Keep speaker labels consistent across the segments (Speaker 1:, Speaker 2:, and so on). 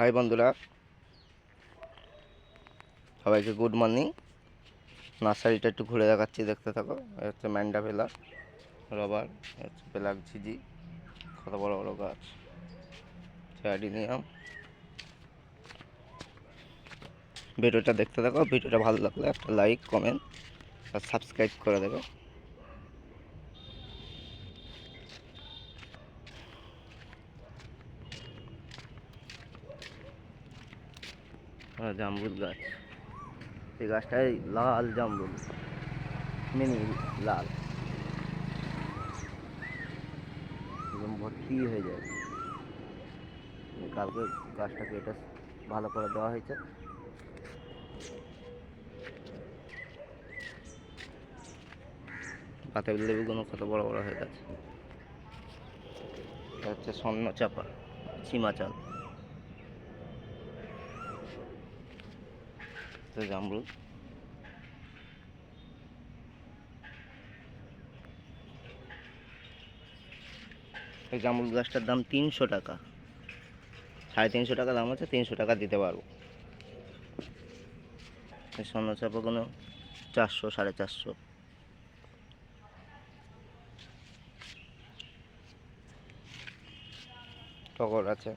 Speaker 1: High বন্ধুরা। সবাইকে good morning নার্সারিটা একটু ঘুরে দেখাচ্ছি, দেখতে থাকো। হচ্ছে ম্যান্ডা ভেলা, রবার হচ্ছে পেলাক ঝিঝি, কত বড় বড় গাছ। অ্যাডিনিয়াম ভিডিওটা দেখতে থাকো, ভিডিওটা ভালো লাগলে একটা লাইক কমেন্ট আর সাবস্ক্রাইব করে দেবে। জামরুল গাছ। এই গাছটাই লাল জামরুল, মিনি লাল। একদম ভর্তি হয়ে যায়। কালকে গাছটাকে এটা ভালো করে দেওয়া হয়েছে। পাতে লেবুগুলো কত বড় বড় হয়ে গেছে। হচ্ছে স্বর্ণ চাপা, সীমাচাল। তো জামরুল। এই জামরুল গাছটার দাম তিনশো টাকা। সাড়ে তিনশো টাকা দাম আছে, তিনশো টাকা দিতে পারব। এই স্বর্ণ কোনো চারশো, সাড়ে চারশো। টগর আছে।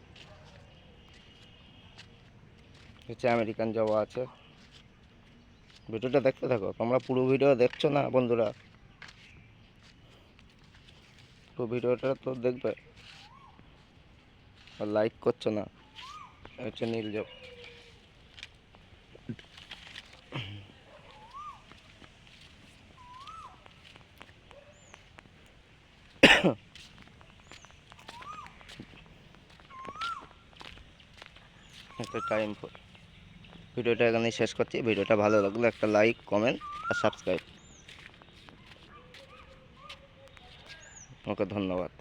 Speaker 1: হচ্ছে আমেরিকান জবা আছে। ভিডিওটা দেখতে থাকো। তোমরা পুরো ভিডিও দেখছ না, বন্ধুরা? পুরো ভিডিওটা তো দেখবে। আর লাইক করছ না হচ্ছে নীল জব। একটা টাইম ফোর ভিডিওটা এখানে শেষ করছি। ভিডিওটা ভালো লাগলে একটা লাইক কমেন্ট আর সাবস্ক্রাইব। ওকে ধন্যবাদ।